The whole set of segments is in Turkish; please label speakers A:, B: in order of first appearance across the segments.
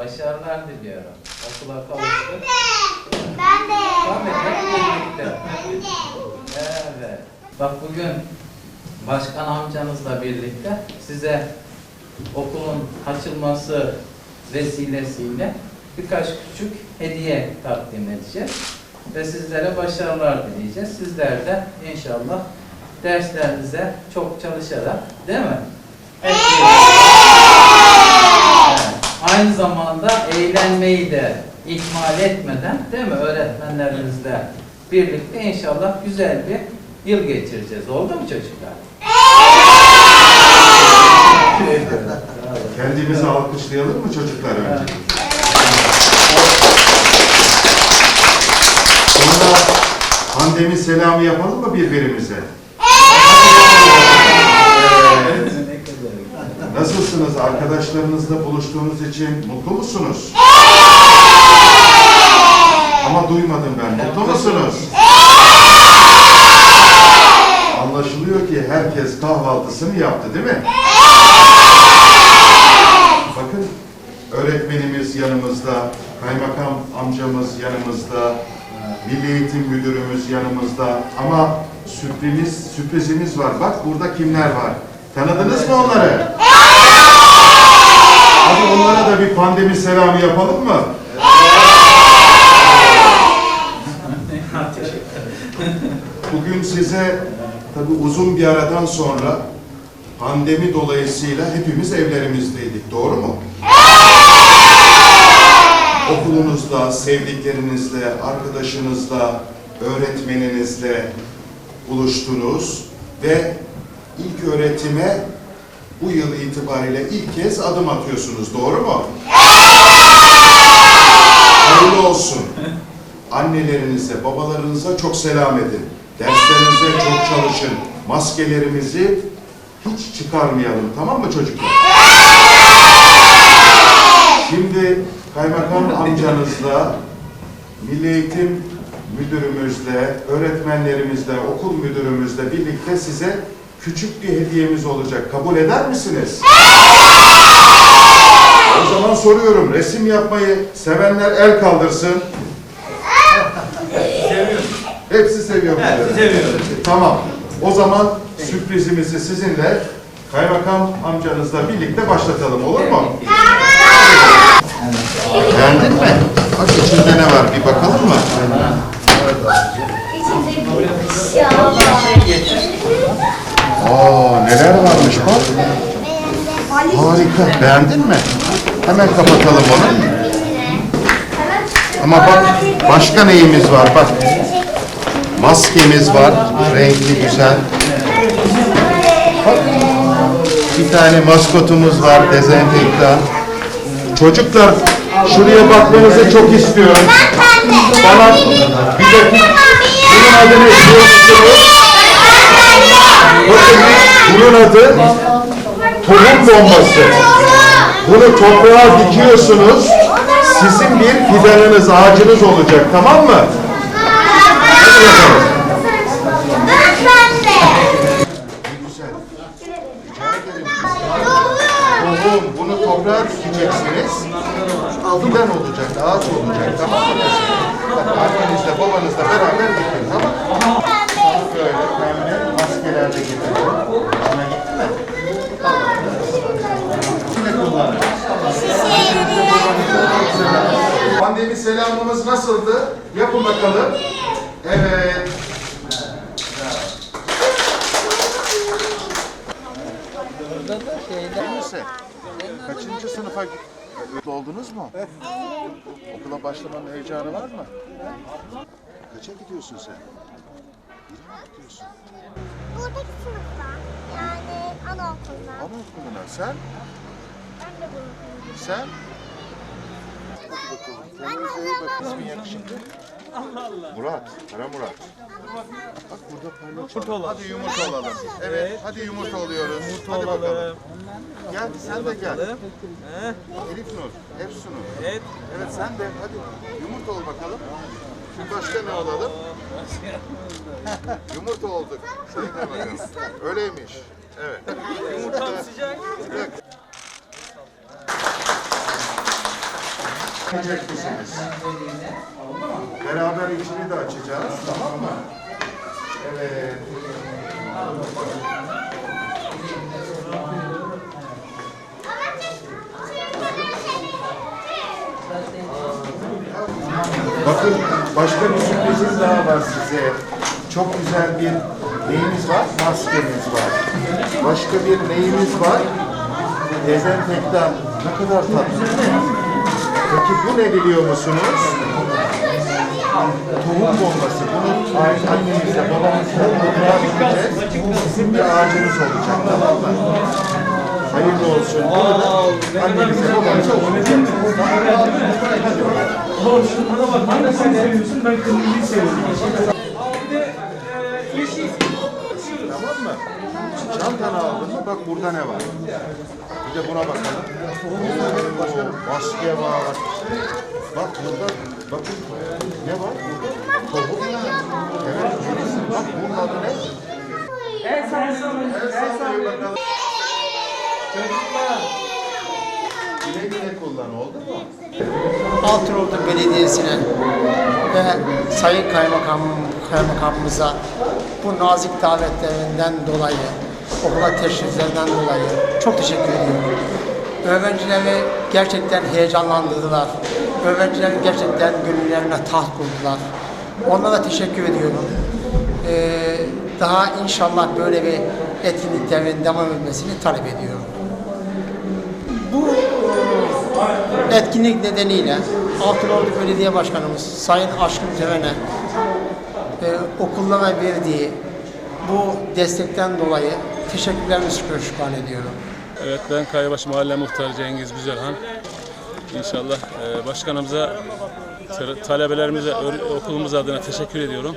A: Başarılar diliyorum. Okula kavuştuk.
B: Ben de.
A: Tabii hep birlikte. Evet. Bak bugün başkan amcanızla birlikte size okulun açılması vesilesiyle birkaç küçük hediye takdim edeceğiz. Ve sizlere başarılar dileyeceğiz. Sizler de inşallah derslerinize çok çalışarak değil mi? Evet. Aynı zamanda eğlenmeyi de ihmal etmeden değil mi öğretmenlerimizle birlikte inşallah güzel bir yıl geçireceğiz. Oldu mu çocuklar?
C: Kendimizi alkışlayalım mı çocuklar önce? Sonra pandemi selamı yapalım mı birbirimize? Evet. Nasılsınız? Arkadaşlarınızla buluştuğunuz için mutlu musunuz? Ama duymadım ben. Mutlu musunuz? Anlaşılıyor ki herkes kahvaltısını yaptı değil mi? Bakın öğretmenimiz yanımızda, kaymakam amcamız yanımızda, milli eğitim müdürümüz yanımızda ama sürpriz sürprizimiz var. Bak burada kimler var? Tanıdınız mı onları? Hadi onlara da bir pandemi selamı yapalım mı? Bugün size tabi uzun bir aradan sonra pandemi dolayısıyla hepimiz evlerimizdeydik. Doğru mu? Okulunuzla, sevdiklerinizle, arkadaşınızla, öğretmeninizle buluştunuz ve ilk öğretime bu yıl itibariyle ilk kez adım atıyorsunuz. Doğru mu? Hayırlı olsun. Annelerinize, babalarınıza çok selam edin. Derslerinize çok çalışın. Maskelerimizi hiç çıkarmayalım. Tamam mı çocuklar? Şimdi kaymakam amcanızla, milli eğitim müdürümüzle, öğretmenlerimizle, okul müdürümüzle birlikte size küçük bir hediyemiz olacak. Kabul eder misiniz? O zaman soruyorum, resim yapmayı sevenler el kaldırsın. Hepsi seviyor bunları. Tamam. O zaman sürprizimizi sizinle kaymakam amcanızla birlikte başlatalım olur mu? Beğendin mi? Bak içinde ne var bir bakalım mı? Aa neler varmış bak. Harika. Beğendin mi? Hemen kapatalım onu. Ama bak başka neyimiz var bak. Maskemiz var. Renkli güzel. Bak. Bir tane maskotumuz var dezenfektan. Çocuklar şuraya bakmanızı çok istiyorum. Bana bir dakika. Bunun adı ne biliyor musunuz? Bakın bunun adı tohum bombası. Bunu toprağa dikiyorsunuz. Sizin bir fidanınız, ağacınız olacak. Tamam mı? Hadi bakalım. Tohum, bunu toprağa dikeceksiniz. Fidan olacak, ağaç olacak. Tamam mı? Bak annenizle, babanızla beraber dikin. Tamam mı? Böyle pembe maskeler de getiriyorum. Hoşuna gitti mi? Yine kullanın. Pandemi selamımız nasıldı? Yapın bakalım. Evet. Neyse. Kaçıncı sınıfa oldunuz mu? Okula başlamanın heyecanı var mı? Kaça gidiyorsun sen? Bire mi gidiyorsun?
B: Buradaki sınıfta yani anaokulunda.
C: Anaokuluna sen?
B: Ben de bunu
C: Sen? Hadi bakalım. Kendinize iyi bakın. İsmin yakışıklı? Murat. Kara Murat. Bak burada paylaşalım. Hadi yumurta olalım. Evet. Hadi yumurta oluyoruz. hadi bakalım. Gel sen de gel. Elif Nur, Efsunur. Evet. Evet sen de hadi yumurta ol bakalım. Başka ne olalım? yumurta olduk. Öyleymiş. Evet. Yumurta sıcak. Açacak mısınız? Beraber içini de açacağız, tamam mı? Evet. Bakın başka bir sürprizim daha var size. Çok güzel bir neyimiz var? Maskemiz var. Başka bir neyimiz var? Dezenfektan. Ne kadar tatlı. Peki bu ne biliyor musunuz? Tohum bombası. Bunu annemizle babamızla dikeceğiz. Sizin bir ağacınız olacak tamam mı? Hayırlı olsun. Da annemize babamıza okutacaksınız. Hadi bakalım.
D: Bana bak hangisini seviyorsun? Ben kırmızıyı seviyorum. Bir de e, yeşil.
C: Tamam mı? Çantanı aldın mı? Bak burada ne var? Bir de buna bakalım. Oo, maske var. Bak burada, bakın ne var burada? Tohum. Evet, bak bunun adı ne? El sallayın bakalım. Güle güle kullan oldu mu?
E: Altınordu Belediyesi'ne ve Sayın Kaymakam, Kaymakamımıza bu nazik davetlerinden dolayı, okula teşriflerinden dolayı çok teşekkür ediyorum. Öğrencileri gerçekten heyecanlandırdılar. Öğrenciler gerçekten gönüllerine taht kurdular. Onlara teşekkür ediyorum. Ee, daha inşallah böyle bir etkinliklerin devam etmesini talep ediyorum. Etkinlik nedeniyle Altınordu Belediye Başkanımız Sayın Aşkın Teven'e e, okullara verdiği bu destekten dolayı teşekkürlerimi şükran ediyorum.
F: Evet ben Kayabaşı Mahalle Muhtarı Cengiz Güzelhan. İnşallah e, başkanımıza, tale- talebelerimize, okulumuz adına teşekkür ediyorum.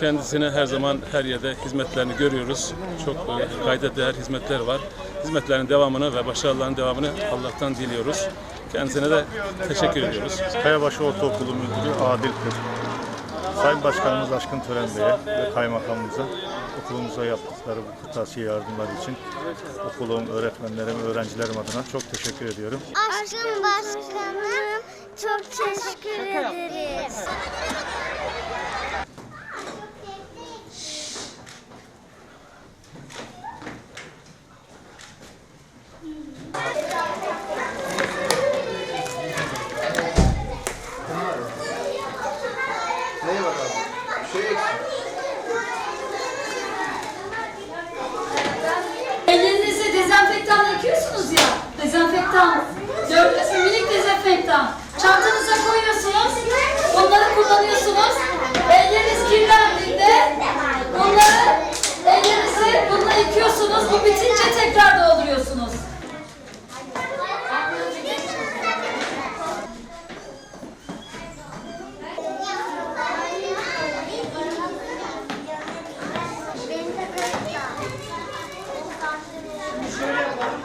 F: Kendisine her zaman her yerde hizmetlerini görüyoruz. Çok e, kayda değer hizmetler var. Hizmetlerin devamını ve başarıların devamını Allah'tan diliyoruz. Kendisine de teşekkür ediyoruz.
G: Kayabaşı Ortaokulu Müdürü Adil Kır, Sayın Başkanımız Aşkın Tören Bey'e ve Kaymakamımıza okulumuza yaptıkları bu kırtasiye yardımları için okulum, öğretmenlerim, öğrencilerim adına çok teşekkür ediyorum.
B: Aşkım başkanım çok teşekkür ederiz.
C: Neye bakalım? Şey eksik.
H: Ellerinizi dezenfektan yakıyorsunuz ya. Dezenfektan. Gördünüz mü? Minik dezenfektan. Çantanıza koyuyorsunuz. Onları kullanıyorsunuz. Elleriniz kirlendiğinde bunları ellerinizi bununla yıkıyorsunuz. Bu bitince tekrar dolduruyorsunuz.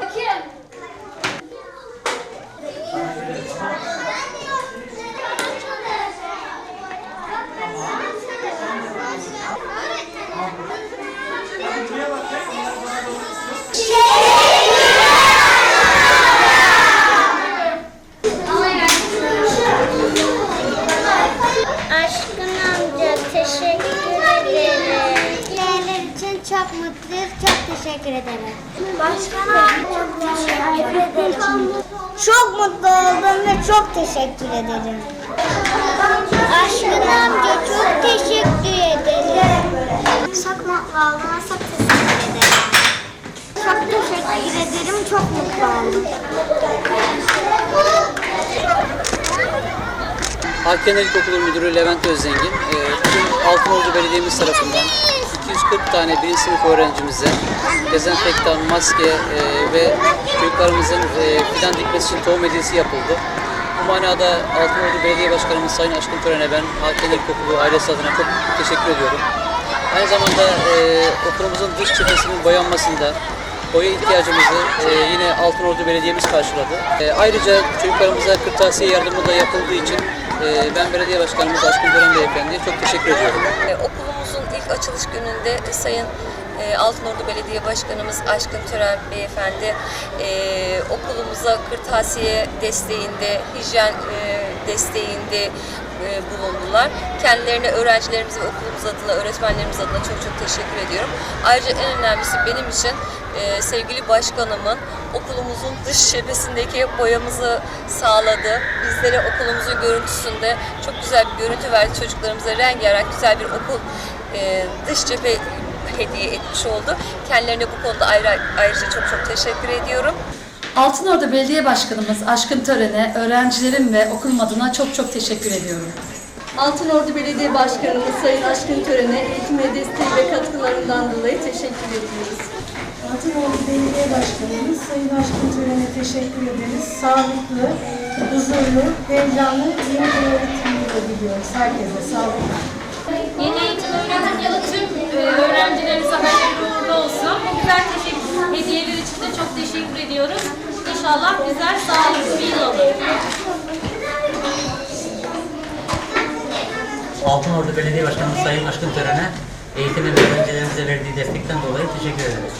H: Bakın.
B: Aşkın amca teşekkür ederim. Diğerler için çok mutluyuz. Çok teşekkür ederim. Başkan abi çok teşekkür ederim. Çok mutlu oldum ve çok teşekkür ederim. Aşkın amca çok teşekkür ederim. Çok mutlu oldum. Çok teşekkür ederim. Çok teşekkür ederim. Çok mutlu oldum.
I: Hakkari İlkokulu Müdürü Levent Özzengin, e, bugün Altınordu Belediye'miz tarafından 240 tane birinci sınıf öğrencimize dezenfektan, maske e, ve çocuklarımızın e, fidan dikmesi için tohum hediyesi yapıldı. Bu manada Altınordu Belediye Başkanımız Sayın Aşkın Tören'e ben Hakkari İlkokulu ailesi adına çok teşekkür ediyorum. Aynı zamanda e, okulumuzun dış cephesinin boyanmasında boya ihtiyacımızı e, yine Altınordu Belediye'miz karşıladı. E, ayrıca çocuklarımıza kırtasiye yardımı da yapıldığı için e, ben belediye başkanımız Aşkın Tören Beyefendi'ye çok teşekkür ediyorum.
J: E, Okulumuzun ilk açılış gününde Sayın e, Altınordu Belediye Başkanımız Aşkın Tören Beyefendi e, okulumuza kırtasiye desteğinde, hijyen e, desteğinde e, bulundular. Kendilerine öğrencilerimiz ve okulumuz adına, öğretmenlerimiz adına çok çok teşekkür ediyorum. Ayrıca en önemlisi benim için sevgili başkanımın okulumuzun dış cephesindeki boyamızı sağladı. Bizlere okulumuzun görüntüsünde çok güzel bir görüntü verdi. Çocuklarımıza rengarenk güzel bir okul dış cephe hediye etmiş oldu. Kendilerine bu konuda ayrı, ayrıca çok çok teşekkür ediyorum.
K: Altınordu Belediye Başkanımız Aşkın Tören'e, öğrencilerim ve okulum adına çok çok teşekkür ediyorum.
J: Altınordu Belediye Başkanımız Sayın Aşkın Tören'e eğitime desteği ve katkılarından dolayı teşekkür ediyoruz.
L: Altınordu Belediye Başkanımız Sayın Aşkın Tören'e teşekkür ederiz. Sağlıklı, huzurlu, heyecanlı, iyi bir öğretim yılı diliyoruz herkese. Sağlıklı.
K: Yeni eğitim öğretim yılı tüm e, öğrencilerimize hayırlı uğurlu olsun. Bu güzel teşekkür, hediyeler için de çok teşekkür ediyoruz. İnşallah güzel, sağlıklı bir yıl olur.
M: Altınordu Belediye Başkanı Sayın Aşkın Tören'e eğitime ve öğrencilerimize verdiği destekten dolayı teşekkür ederiz.